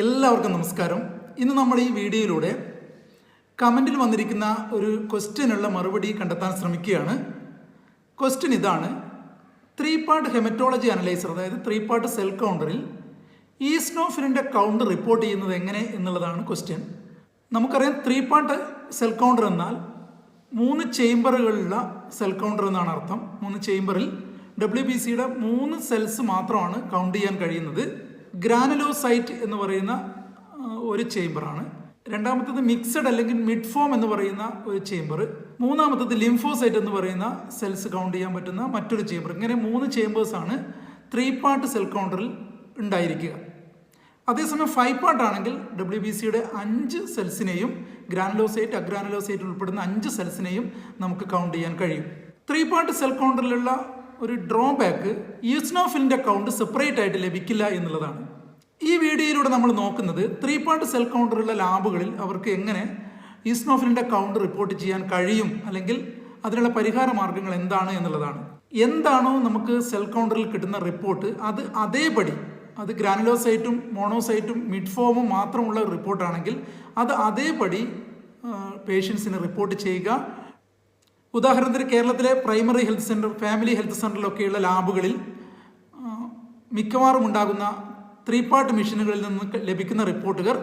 എല്ലാവർക്കും നമസ്കാരം. ഇന്ന് നമ്മൾ ഈ വീഡിയോയിലൂടെ കമന്റിൽ വന്നിരിക്കുന്ന ഒരു ക്വസ്റ്റ്യനുള്ള മറുപടി കണ്ടെത്താൻ ശ്രമിക്കുകയാണ്. ക്വസ്റ്റ്യൻ ഇതാണ്. ത്രീ പാർട്ട് ഹെമറ്റോളജി അനലൈസർ അതായത് ത്രീ പാർട്ട് സെൽ കൗണ്ടറിൽ ഈസ്നോഫിലിന്റെ കൗണ്ട് റിപ്പോർട്ട് ചെയ്യുന്നത് എങ്ങനെ എന്നുള്ളതാണ് ക്വസ്റ്റ്യൻ. നമുക്കറിയാം ത്രീ പാർട്ട് സെൽ കൗണ്ടർ എന്നാൽ മൂന്ന് ചേംബറുകളുള്ള സെൽ കൗണ്ടർ എന്നാണ് അർത്ഥം. മൂന്ന് ചേമ്പറിൽ ഡബ്ല്യു ബി സിയുടെ മൂന്ന് സെൽസ് മാത്രമാണ് കൗണ്ട് ചെയ്യാൻ കഴിയുന്നത്. ഗ്രാനുലോസൈറ്റ് എന്ന് പറയുന്ന ഒരു ചേംബറാണ് രണ്ടാമത്തത് മിക്സഡ് അല്ലെങ്കിൽ മിഡ് ഫോം എന്ന് പറയുന്ന ഒരു ചേംബർ മൂന്നാമത്തത് ലിംഫോസൈറ്റ് എന്ന് പറയുന്ന സെൽസ് കൗണ്ട് ചെയ്യാൻ പറ്റുന്ന മറ്റൊരു ചേംബർ ഇങ്ങനെ മൂന്ന് ചേംബേഴ്സാണ് ത്രീ പാർട്ട് സെൽ കൗണ്ടറിൽ ഉണ്ടായിരിക്കുക. അതേസമയം ഫൈവ് പാർട്ട് ആണെങ്കിൽ ഡബ്ല്യു ബി സിയുടെ അഞ്ച് സെൽസിനെയും ഗ്രാനുലോസൈറ്റ് അഗ്രാനുലോസൈറ്റ് ഉൾപ്പെടുന്ന അഞ്ച് സെൽസിനെയും നമുക്ക് കൗണ്ട് ചെയ്യാൻ കഴിയും. ത്രീ പാർട്ട് സെൽ കൗണ്ടറിലുള്ള ഒരു ഡ്രോബാക്ക് ഈസ്നോഫിലിന്റെ കൗണ്ട് സെപ്പറേറ്റ് ആയിട്ട് ലഭിക്കില്ല എന്നുള്ളതാണ്. ഈ വീഡിയോയിലൂടെ നമ്മൾ നോക്കുന്നത് ത്രീ പാർട്ട് സെൽ കൗണ്ടറുള്ള ലാബുകളിൽ അവർക്ക് എങ്ങനെ ഈസ്നോഫിലിന്റെ കൗണ്ട് റിപ്പോർട്ട് ചെയ്യാൻ കഴിയും അല്ലെങ്കിൽ അതിനുള്ള പരിഹാര മാർഗങ്ങൾ എന്താണ് എന്നുള്ളതാണ്. എന്താണോ നമുക്ക് സെൽ കൗണ്ടറിൽ കിട്ടുന്ന റിപ്പോർട്ട് അത് അതേപടി അത് ഗ്രാനുലോസൈറ്റും മോണോസൈറ്റും മിഡ്ഫോമും മാത്രമുള്ള റിപ്പോർട്ടാണെങ്കിൽ അത് അതേപടി പേഷ്യൻസിന് റിപ്പോർട്ട് ചെയ്യുക. ഉദാഹരണത്തിന് കേരളത്തിലെ primary health centre family health സെന്ററിലൊക്കെയുള്ള ലാബുകളിൽ മിക്കവാറും ഉണ്ടാകുന്ന ത്രീ പാർട്ട് മെഷീനുകളിൽ നിന്ന് ലഭിക്കുന്ന റിപ്പോർട്ടുകൾ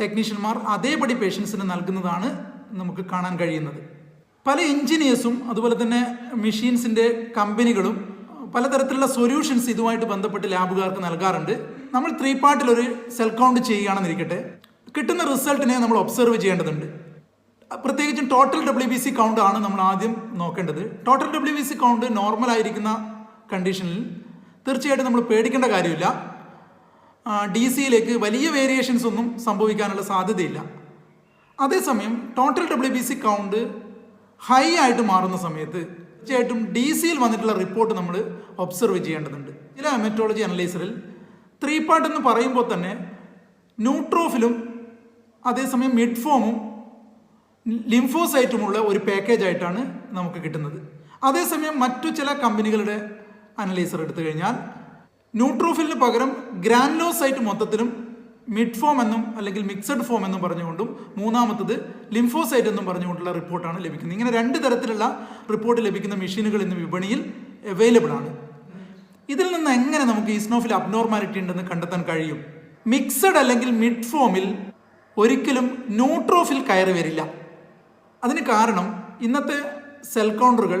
ടെക്നീഷ്യന്മാർ അതേപടി പേഷ്യൻസിന് നൽകുന്നതാണ് നമുക്ക് കാണാൻ കഴിയുന്നത്. പല എഞ്ചിനീയേഴ്സും അതുപോലെ തന്നെ മെഷീൻസിന്റെ കമ്പനികളും പലതരത്തിലുള്ള സൊല്യൂഷൻസ് ഇതുമായിട്ട് ബന്ധപ്പെട്ട് ലാബുകാർക്ക് നൽകാറുണ്ട്. നമ്മൾ ത്രീ പാർട്ടിൽ ഒരു സെൽ കൗണ്ട് ചെയ്യുകയാണെന്നിരിക്കട്ടെ. കിട്ടുന്ന റിസൾട്ടിനെ നമ്മൾ ഒബ്സർവ് ചെയ്യേണ്ടതുണ്ട്. പ്രത്യേകിച്ചും total W B C count ആണ് നമ്മൾ ആദ്യം നോക്കേണ്ടത്. Total W B C count normal ആയിരിക്കുന്ന കണ്ടീഷനിൽ തീർച്ചയായിട്ടും നമ്മൾ പേടിക്കേണ്ട കാര്യമില്ല. ഡി സിയിലേക്ക് വലിയ വേരിയേഷൻസ് ഒന്നും സംഭവിക്കാനുള്ള സാധ്യതയില്ല. അതേസമയം total W B C count high ആയിട്ട് മാറുന്ന സമയത്ത് തീർച്ചയായിട്ടും ഡി സിയിൽ വന്നിട്ടുള്ള റിപ്പോർട്ട് നമ്മൾ ഒബ്സർവ് ചെയ്യേണ്ടതുണ്ട്. ചില മെറ്റോളജി അനലൈസറിൽ ത്രീ പാർട്ട് എന്ന് പറയുമ്പോൾ തന്നെ ന്യൂട്രോഫിലും അതേസമയം മിഡ്ഫോമും ലിംഫോസൈറ്റുമുള്ള ഒരു പാക്കേജ് ആയിട്ടാണ് നമുക്ക് കിട്ടുന്നത്. അതേസമയം മറ്റു ചില കമ്പനികളുടെ അനലൈസർ എടുത്തു കഴിഞ്ഞാൽ ന്യൂട്രോഫിലിന് പകരം ഗ്രാൻലോസൈറ്റ് മൊത്തത്തിലും മിഡ് ഫോം എന്നും അല്ലെങ്കിൽ മിക്സഡ് ഫോം എന്നും പറഞ്ഞുകൊണ്ടും മൂന്നാമത്തത് ലിംഫോസൈറ്റ് എന്നും പറഞ്ഞുകൊണ്ടുള്ള റിപ്പോർട്ടാണ് ലഭിക്കുന്നത്. ഇങ്ങനെ രണ്ട് തരത്തിലുള്ള റിപ്പോർട്ട് ലഭിക്കുന്ന മെഷീനുകൾ ഇന്ന് വിപണിയിൽ അവൈലബിൾ ആണ്. ഇതിൽ നിന്ന് എങ്ങനെ നമുക്ക് ഈസ്നോഫിൽ അബ്നോർമാലിറ്റി ഉണ്ടെന്ന് കണ്ടെത്താൻ കഴിയും? മിക്സഡ് അല്ലെങ്കിൽ മിഡ് ഫോമിൽ ഒരിക്കലും ന്യൂട്രോഫിൽ കയറി വരില്ല. അതിന് കാരണം ഇന്നത്തെ സെൽ കൗണ്ടറുകൾ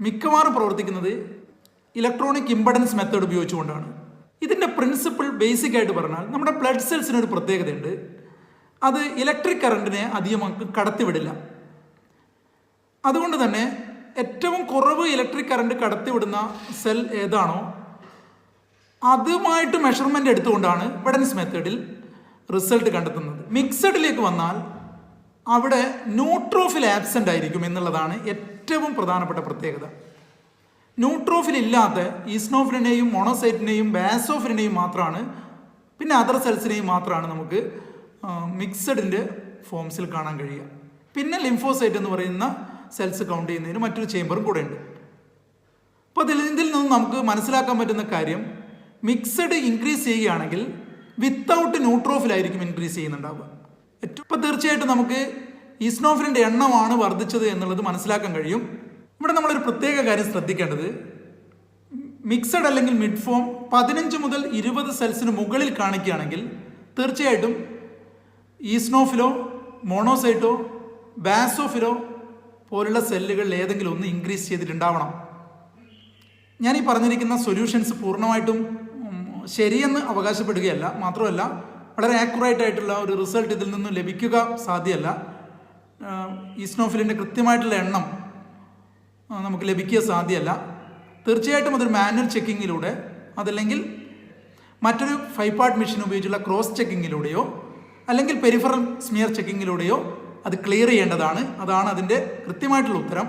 മിക്കവാറും പ്രവർത്തിക്കുന്നത് ഇലക്ട്രോണിക് ഇമ്പഡൻസ് മെത്തേഡ് ഉപയോഗിച്ചുകൊണ്ടാണ്. ഇതിന്റെ പ്രിൻസിപ്പിൾ ബേസിക് ആയിട്ട് പറഞ്ഞാൽ നമ്മുടെ ബ്ലഡ് സെൽസിന് ഒരു പ്രത്യേകതയുണ്ട്. അത് ഇലക്ട്രിക് കറണ്ടിനെ അധികം കടത്തിവിടില്ല. അതുകൊണ്ട് തന്നെ ഏറ്റവും കുറവ് ഇലക്ട്രിക് കറണ്ട് കടത്തിവിടുന്ന സെൽ ഏതാണോ അതുമായിട്ട് മെഷർമെന്റ് എടുത്തുകൊണ്ടാണ് ബഡൻസ് മെത്തേഡിൽ റിസൾട്ട് കണ്ടെത്തുന്നത്. മിക്സഡിലേക്ക് വന്നാൽ അവിടെ ന്യൂട്രോഫിൽ ആബ്സെന്റ് ആയിരിക്കും എന്നുള്ളതാണ് ഏറ്റവും പ്രധാനപ്പെട്ട പ്രത്യേകത. ന്യൂട്രോഫിൽ ഇല്ലാത്ത ഈസ്നോഫിലിനെയും മോണോസൈറ്റിനെയും ബാസോഫിലിനെയും മാത്രമാണ് പിന്നെ അതർ സെൽസിനെയും മാത്രമാണ് നമുക്ക് മിക്സഡിന്റെ ഫോംസിൽ കാണാൻ കഴിയുക. പിന്നെ ലിംഫോസൈറ്റ് എന്ന് പറയുന്ന സെൽസ് കൗണ്ട് ചെയ്യുന്നതിന് മറ്റൊരു ചേമ്പറും കൂടെ ഉണ്ട് അപ്പോൾ ഇതിൽ ഇതിൽ നിന്ന് നമുക്ക് മനസ്സിലാക്കാൻ പറ്റുന്ന കാര്യം മിക്സഡ് ഇൻക്രീസ് ചെയ്യുകയാണെങ്കിൽ വിത്തൗട്ട് ന്യൂട്രോഫിലായിരിക്കും ഇൻക്രീസ് ചെയ്യുന്നുണ്ടാവുക. ഏറ്റവും ഇപ്പോൾ തീർച്ചയായിട്ടും നമുക്ക് ഈസ്നോഫിലിന്റെ എണ്ണമാണ് വർദ്ധിച്ചത് എന്നുള്ളത് മനസ്സിലാക്കാൻ കഴിയും. ഇവിടെ നമ്മളൊരു പ്രത്യേക കാര്യം ശ്രദ്ധിക്കേണ്ടത്. മിക്സഡ് അല്ലെങ്കിൽ മിഡ് ഫോം പതിനഞ്ച് മുതൽ ഇരുപത് സെൽസിന് മുകളിൽ കാണിക്കുകയാണെങ്കിൽ തീർച്ചയായിട്ടും ഈസ്നോഫിലോ മോണോസൈറ്റോ ബാസോഫിലോ പോലുള്ള സെല്ലുകളിൽ ഏതെങ്കിലും ഒന്ന് ഇൻക്രീസ് ചെയ്തിട്ടുണ്ടാവണം. ഞാൻ ഈ പറഞ്ഞിരിക്കുന്ന സൊല്യൂഷൻസ് പൂർണമായിട്ടും ശരിയെന്ന് അവകാശപ്പെടുകയല്ല. മാത്രമല്ല വളരെ ആക്യുറേറ്റ് ആയിട്ടുള്ള ഒരു റിസൾട്ട് ഇതിൽ നിന്നും ലഭിക്കുക സാധ്യമല്ല. ഈസ്നോഫിലിന്റെ കൃത്യമായിട്ടുള്ള എണ്ണം നമുക്ക് ലഭിക്കുക സാധ്യമല്ല. തീർച്ചയായിട്ടും അതൊരു മാനുവൽ ചെക്കിങ്ങിലൂടെ അതല്ലെങ്കിൽ മറ്റൊരു ഫൈവ് പാർട്ട് മെഷീൻ ഉപയോഗിച്ചുള്ള ക്രോസ് ചെക്കിങ്ങിലൂടെയോ അല്ലെങ്കിൽ പെരിഫറൽ സ്മിയർ ചെക്കിങ്ങിലൂടെയോ അത് ക്ലിയർ ചെയ്യേണ്ടതാണ്. അതാണ് അതിന്റെ കൃത്യമായിട്ടുള്ള ഉത്തരം.